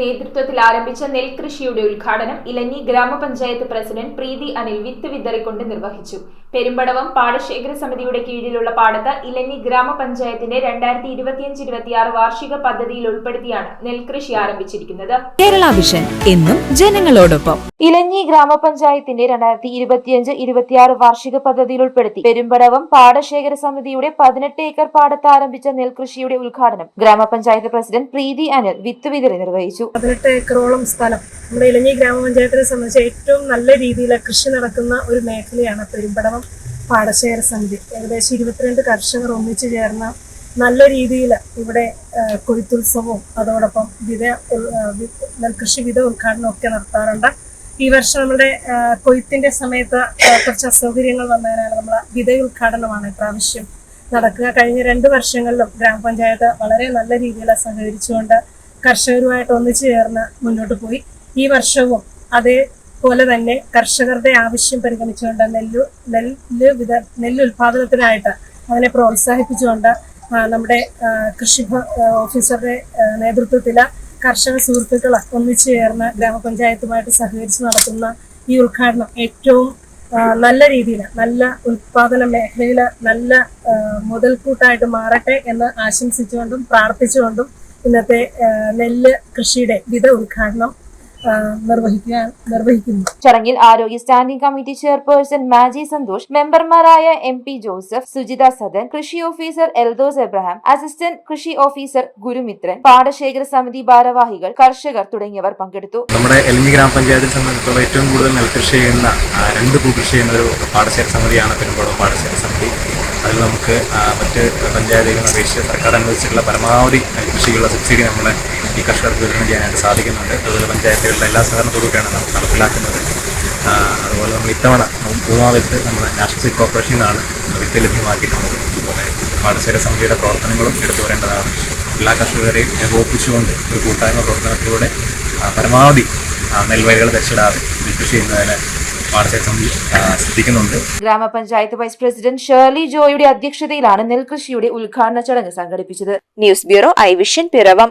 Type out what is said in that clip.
നേതൃത്വത്തിൽ ആരംഭിച്ച നെൽകൃഷിയുടെ ഉദ്ഘാടനം ഇലഞ്ഞി ഗ്രാമപഞ്ചായത്ത് പ്രസിഡന്റ് പ്രീതി അനിൽ വിത്ത് വിതറിക്കൊണ്ട് നിർവഹിച്ചു. പെരുമ്പടവം പാടശേഖര സമിതിയുടെ കീഴിലുള്ള പാടത്ത് ഇലഞ്ഞി ഗ്രാമപഞ്ചായത്തിന്റെ രണ്ടായിരത്തി ഇരുപത്തിയഞ്ച് ഇരുപത്തിയാറ് വാർഷിക പദ്ധതിയിൽ ഉൾപ്പെടുത്തിയാണ് നെൽകൃഷി ആരംഭിച്ചിരിക്കുന്നത്. കേരള വിഷൻ എന്നും ജനങ്ങളോടൊപ്പം. ഇലഞ്ഞി ഗ്രാമപഞ്ചായത്തിന്റെ രണ്ടായിരത്തി ഇരുപത്തിയഞ്ച് ഇരുപത്തിയാറ് വാർഷിക പദ്ധതിയിൽ ഉൾപ്പെടുത്തി പെരുമ്പടവം പാടശേഖര സമിതിയുടെ പതിനെട്ട് ഏക്കർ പാടത്ത് ആരംഭിച്ച നെൽകൃഷിയുടെ ഉദ്ഘാടനം ഗ്രാമപഞ്ചായത്ത് പ്രസിഡന്റ് പ്രീതി അനിൽ വിത്ത് വിതറി നിർവഹിച്ചു. പതിനെട്ട് ഏക്കറോളം സ്ഥലം. നമ്മുടെ ഇലഞ്ഞി ഗ്രാമപഞ്ചായത്തിനെ സംബന്ധിച്ച് ഏറ്റവും നല്ല രീതിയിൽ കൃഷി നടക്കുന്ന ഒരു മേഖലയാണ് പെരുമ്പടവം പാടശേഖര സമിതി. ഏകദേശം ഇരുപത്തിരണ്ട് കർഷകർ ഒന്നിച്ചു ചേർന്ന നല്ല രീതിയിൽ ഇവിടെ കൊയ്ത്തുത്സവവും അതോടൊപ്പം വിത നെൽകൃഷി വിത ഉദ്ഘാടനം ഒക്കെ നടത്താറുണ്ട്. ഈ വർഷം നമ്മുടെ കൊയ്ത്തിന്റെ സമയത്ത് കുറച്ച് അസൗകര്യങ്ങൾ വന്നതിനാൽ നമ്മൾ വിത ഉദ്ഘാടനമാണ് ഇപ്രാവശ്യം നടക്കുക. കഴിഞ്ഞ രണ്ട് വർഷങ്ങളിലും ഗ്രാമപഞ്ചായത്ത് വളരെ നല്ല രീതിയിൽ സഹകരിച്ചുകൊണ്ട് കർഷകരുമായിട്ട് ഒന്നിച്ചു ചേർന്ന് മുന്നോട്ട് പോയി. ഈ വർഷവും അതേപോലെ തന്നെ കർഷകരുടെ ആവശ്യം പരിഗണിച്ചുകൊണ്ട് നെല്ല് നെല്ല് വിത നെല്ല് ഉൽപാദനത്തിനായിട്ട് അതിനെ പ്രോത്സാഹിപ്പിച്ചുകൊണ്ട് നമ്മുടെ കൃഷി ഓഫീസറുടെ നേതൃത്വത്തിൽ കർഷക സുഹൃത്തുക്കൾ ഒന്നിച്ചു ചേർന്ന് ഗ്രാമപഞ്ചായത്തുമായിട്ട് സഹകരിച്ച് നടത്തുന്ന ഈ ഉദ്ഘാടനം ഏറ്റവും നല്ല രീതിയിൽ നല്ല ഉൽപാദന മേഖലയിൽ നല്ല മുതൽക്കൂട്ടായിട്ട് മാറട്ടെ എന്ന് ആശംസിച്ചുകൊണ്ടും പ്രാർത്ഥിച്ചുകൊണ്ടും ഇന്നത്തെ നെല്ല് കൃഷിയുടെ വിധ ഉദ്ഘാടനം നിർവഹിക്കാൻ നിർവഹിക്കുന്നു. ചടങ്ങിൽ ആരോഗ്യ standing committee chairperson Maji Santhosh മെമ്പർമാരായ M P Joseph Sujitha Sadan കൃഷി ഓഫീസർ എൽദോസ് എബ്രഹാം അസിസ്റ്റന്റ് കൃഷി ഓഫീസർ ഗുരുമിത്രൻ പാടശേഖര സമിതി ഭാരവാഹികൾ കർഷകർ തുടങ്ങിയവർ പങ്കെടുത്തു. നമ്മുടെ എലിഞ്ഞി ഗ്രാമപഞ്ചായത്തിനെ സംബന്ധിച്ചിടത്തോളം ഏറ്റവും കൂടുതൽ നെൽകൃഷി ചെയ്യുന്ന രണ്ട് ഭൂകൃഷി ചെയ്യുന്ന ഒരു പാടശേഖര സമിതിയാണ് പെരുമ്പോളം പാടശേഖര സമിതി. അതിൽ നമുക്ക് മറ്റ് പഞ്ചായത്തുകളെ അപേക്ഷിച്ച് സർക്കാർ അനുവദിച്ചിട്ടുള്ള പരമാവധി നെൽകൃഷിക്കുള്ള സബ്സിഡി നമ്മുടെ ഈ കർഷകർക്ക് വിതരണം ചെയ്യാനായിട്ട് സാധിക്കുന്നുണ്ട്. അതുപോലെ പഞ്ചായത്തുകളുടെ എല്ലാ സഹകരണത്തോടുകൂടിയാണ് നമ്മൾ നടപ്പിലാക്കുന്നത്. അതുപോലെ നമ്മൾ ഇത്തവണ പൂമാ വിത്ത് നമ്മുടെ നാഷണൽ സീഡ് കോർപ്പറേഷനിൽ നിന്നാണ് വിത്ത് ലഭ്യമാക്കിയിട്ടുള്ളത്. അതുപോലെ പാടശേഖര സമിതിയുടെ പ്രവർത്തനങ്ങളും എടുത്തു വരേണ്ടതാണ് എല്ലാ കർഷകരെയും ഏകോപിപ്പിച്ചുകൊണ്ട് ഒരു കൂട്ടായ്മ പ്രവർത്തനത്തിലൂടെ പരമാവധി നെൽവയലുകൾ തെച്ചിടാതെ നെൽകൃഷി ചെയ്യുന്നതിന് പാടശേഖര സമിതി ശ്രദ്ധിക്കുന്നുണ്ട്. ഗ്രാമപഞ്ചായത്ത് വൈസ് പ്രസിഡന്റ് ഷേർലി ജോയുടെ അധ്യക്ഷതയിലാണ് നെൽകൃഷിയുടെ ഉദ്ഘാടന ചടങ്ങ് സംഘടിപ്പിച്ചത്. News bureau I vision vision Piravom.